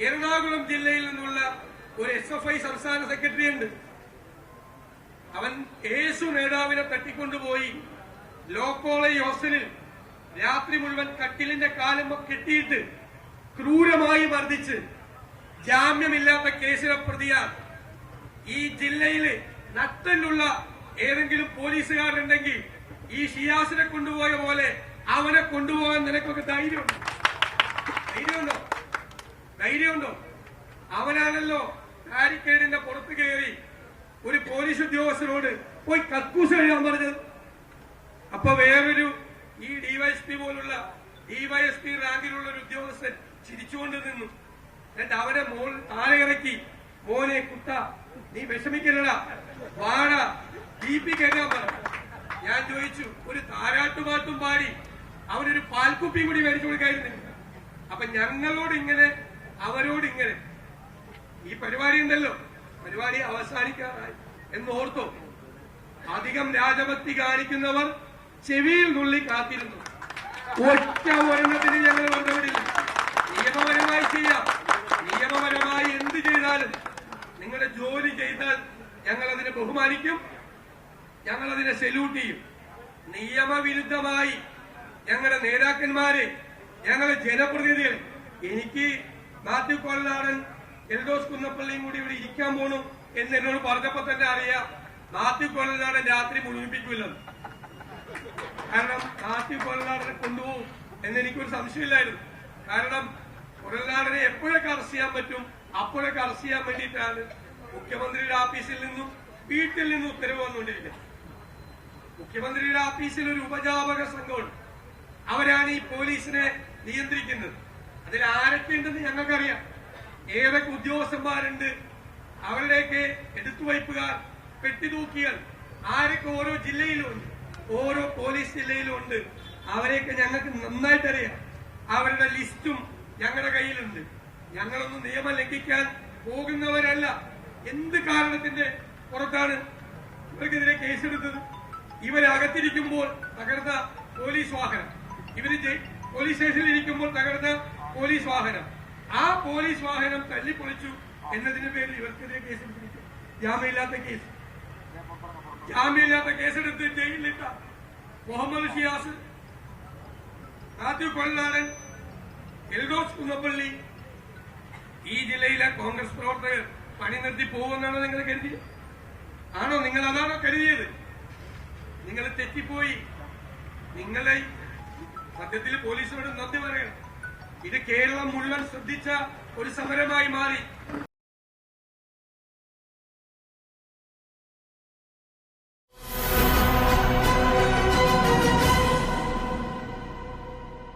എറണാകുളം ജില്ലയിൽ നിന്നുള്ള ഒരു എസ് എഫ് ഐ സംസ്ഥാന സെക്രട്ടറി ഉണ്ട്. അവൻ യേശു നേതാവിനെ തട്ടിക്കൊണ്ടുപോയി ലോ കോളേജ് ഹോസ്റ്റലിൽ രാത്രി മുഴുവൻ കട്ടിലിന്റെ കാലം കെട്ടിയിട്ട് ക്രൂരമായി മർദ്ദിച്ച് ജാമ്യമില്ലാത്ത കേസിലെ പ്രതിയാർ ഈ ജില്ലയിൽ നട്ടലുള്ള ഏതെങ്കിലും പോലീസുകാരുണ്ടെങ്കിൽ ഈ ഷിയാസിനെ കൊണ്ടുപോയ പോലെ അവനെ കൊണ്ടുപോകാൻ നിനക്കൊക്കെ ധൈര്യമുണ്ടോ? ധൈര്യമുണ്ടോ? ധൈര്യമുണ്ടോ? അവനാണല്ലോ ബാരിക്കേഡിന്റെ പുറത്ത് കയറി ഒരു പോലീസ് ഉദ്യോഗസ്ഥനോട് പോയി കക്കൂസ് കഴിയാൻ പറഞ്ഞത്. അപ്പൊ വേറൊരു ഈ ഡിവൈഎസ്പി പോലുള്ള ഡിവൈഎസ്പി റാങ്കിലുള്ള ഒരു ഉദ്യോഗസ്ഥൻ ചിരിച്ചുകൊണ്ട് നിന്നു. എന്നിട്ട് അവരെ മോൾ താഴെ ഇറക്കി. മോനെ കുട്ട നീ വിഷമിക്കലടാ വാട. ബി പി കേൾക്കാൻ പറഞ്ഞു ഞാൻ ചോദിച്ചു ഒരു താരാട്ടുപാട്ടും പാടി. അവനൊരു പാൽക്കുപ്പിയും കൂടി മേടിച്ചു കൊടുക്കായിരുന്നില്ല അപ്പൊ ഞങ്ങളോട് ഇങ്ങനെ അവരോട് ഇങ്ങനെ. ഈ പരിപാടി ഉണ്ടല്ലോ. പരിപാടി അവസാനിക്കാറായി. എന്ന് ഓർത്തോ അധികം രാജഭക്തി കാണിക്കുന്നവർ ചെവിയിൽ നുള്ളി കാത്തിരുന്നു. ഒറ്റ ഒരെണ്ണത്തിന് ഞങ്ങൾ വന്നവിടില്ല. നിയമപരമായി ചെയ്യാം. നിയമപരമായി എന്ത് ചെയ്താലും നിങ്ങളുടെ ജോലി ചെയ്താൽ ഞങ്ങൾ അതിനെ ബഹുമാനിക്കും. ഞങ്ങൾ അതിനെ സെല്യൂട്ട് ചെയ്യും. നിയമവിരുദ്ധമായി ഞങ്ങളുടെ നേതാക്കന്മാരെ ഞങ്ങളുടെ ജനപ്രതിനിധികൾ എനിക്ക് മാത്യു കൊല്ലാടൻ എൽദോസ് കുന്നപ്പള്ളിയും കൂടി ഇവിടെ ഇരിക്കാൻ പോണു എന്ന് എന്നോട് പറഞ്ഞപ്പോ തന്നെ അറിയാം മാത്യു കൊല്ലനാടൻ രാത്രി മുഴുവിപ്പിക്കില്ലെന്ന് കാരണം മാത്യു കൊല്ലനാടനെ കൊണ്ടുപോകും എന്ന് എനിക്കൊരു സംശയമില്ലായിരുന്നു. കാരണം കൊല്ലനാടനെ എപ്പോഴൊക്കെ അറസ്റ്റ് ചെയ്യാൻ പറ്റും അപ്പോഴൊക്കെ അറസ്റ്റ് ചെയ്യാൻ വേണ്ടിയിട്ടാണ് മുഖ്യമന്ത്രിയുടെ ഓഫീസിൽ നിന്നും വീട്ടിൽ നിന്നും ഉത്തരവ് വന്നുകൊണ്ടിരിക്കുന്നത്. മുഖ്യമന്ത്രിയുടെ ഓഫീസിൽ ഒരു ഉപജാപക സംഘമുണ്ട്. അവരാണ് ഈ പോലീസിനെ നിയന്ത്രിക്കുന്നത്. അതിൽ ആരൊക്കെ ഉണ്ടെന്ന് ഞങ്ങൾക്കറിയാം. ഏതൊക്കെ ഉദ്യോഗസ്ഥന്മാരുണ്ട് അവരുടെയൊക്കെ എടുത്തുവയ്പ്പുകാർ പെട്ടിതൂക്കിയാൽ ആരൊക്കെ ഓരോ ജില്ലയിലുണ്ട് ഓരോ പോലീസ് ജില്ലയിലും ഉണ്ട് അവരെയൊക്കെ ഞങ്ങൾക്ക് നന്നായിട്ട് അറിയാം അവരുടെ ലിസ്റ്റും ഞങ്ങളുടെ കയ്യിലുണ്ട്. ഞങ്ങളൊന്നും നിയമം ലംഘിക്കാൻ പോകുന്നവരല്ല. എന്ത് കാരണത്തിന്റെ പുറത്താണ് ഇവർക്കെതിരെ കേസെടുത്തത്? ഇവരകത്തിരിക്കുമ്പോൾ തകർന്ന പോലീസ് വാഹനം. ഇവർ പോലീസ് സ്റ്റേഷനിൽ ഇരിക്കുമ്പോൾ തകർന്ന പോലീസ് വാഹനം. ആ പോലീസ് വാഹനം തല്ലിപ്പൊളിച്ചു എന്നതിന് പേരിൽ ഇവർക്കെതിരെ കേസ് ജാമ്യമില്ലാത്ത കേസ്. ജാമ്യമില്ലാത്ത കേസെടുത്ത് ജയിലിലിട്ട മുഹമ്മദ് ഷിയാസ് മാത്യു കൊള്ളാടൻ എൽഡോസ് കുന്നപ്പള്ളി ഈ ജില്ലയിലെ കോൺഗ്രസ് പ്രവർത്തകർ പണി നിർത്തി പോകുമെന്നാണോ നിങ്ങൾ കരുതിയത്? ആണോ നിങ്ങൾ അതാണോ കരുതിയത്? നിങ്ങൾ തെറ്റിപ്പോയി. നിങ്ങളെ സത്യത്തിൽ പോലീസിനോട് നന്ദി പറയണം. ഇത് കേരളം മുഴുവൻ ശ്രദ്ധിച്ച ഒരു സമരമായി മാറി.